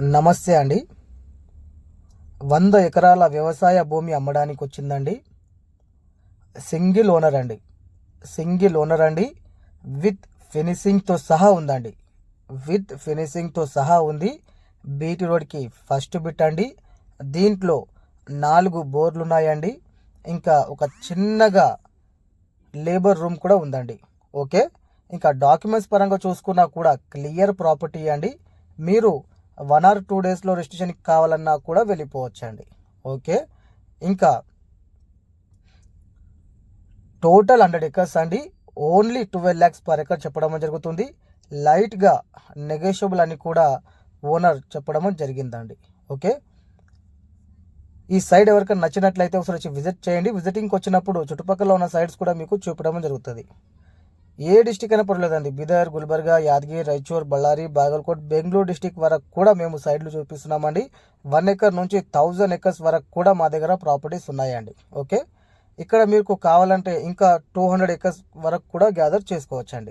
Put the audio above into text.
నమస్తే అండి. వంద ఎకరాల వ్యవసాయ భూమి అమ్మడానికి వచ్చిందండి సింగిల్ ఓనర్ అండి. సింగిల్ ఓనర్ అండి. విత్ ఫినిషింగ్తో సహా ఉందండి. విత్ ఫినిషింగ్తో సహా ఉంది. బీటీ రోడ్కి ఫస్ట్ బిట్ అండి. దీంట్లో నాలుగు బోర్లు ఉన్నాయండి ఇంకా ఒక చిన్నగా లేబర్ రూమ్ కూడా ఉందండి. ఓకే? ఇంకా డాక్యుమెంట్స్ పరంగా చూసుకున్నా కూడా క్లియర్ ప్రాపర్టీ అండి. మీరు వన్ ఆర్ టూ డేస్లో రిజిస్ట్రేషన్కి కావాలన్నా కూడా వెళ్ళిపోవచ్చండి. ఓకే? ఇంకా టోటల్ హండ్రెడ్ ఎకర్స్ అండి. Only twelve lakhs per acre చెప్పడం జరుగుతుంది. లైట్గా నెగోషియబుల్ అని కూడా ఓనర్ చెప్పడం జరిగిందండి. ఓకే? ఈ సైడ్ ఎవరికైనా నచ్చినట్లయితే ఒకసారి వచ్చి విజిట్ చేయండి. విజిటింగ్కి వచ్చినప్పుడు చుట్టుపక్కల ఉన్న సైడ్స్ కూడా మీకు చూపడం జరుగుతుంది. ఏ డిస్టిక్ అయినా పర్లేదండి. బిదర్ గుల్బర్గా యాదగిరి రాయచూర్ బళ్ళారి బాగల్కోట్ బెంగళూరు డిస్టిక్ వరకు కూడా మేము సైడ్లు చూపిస్తున్నామండి. వన్ ఎకర్ నుంచి థౌజండ్ ఎకర్స్ వరకు కూడా మా దగ్గర ప్రాపర్టీస్ ఉన్నాయండి. ఓకే? ఇక్కడ మీకు కావాలంటే ఇంకా టూ హండ్రెడ్ ఎకర్స్ వరకు కూడా గ్యాదర్ చేసుకోవచ్చండి.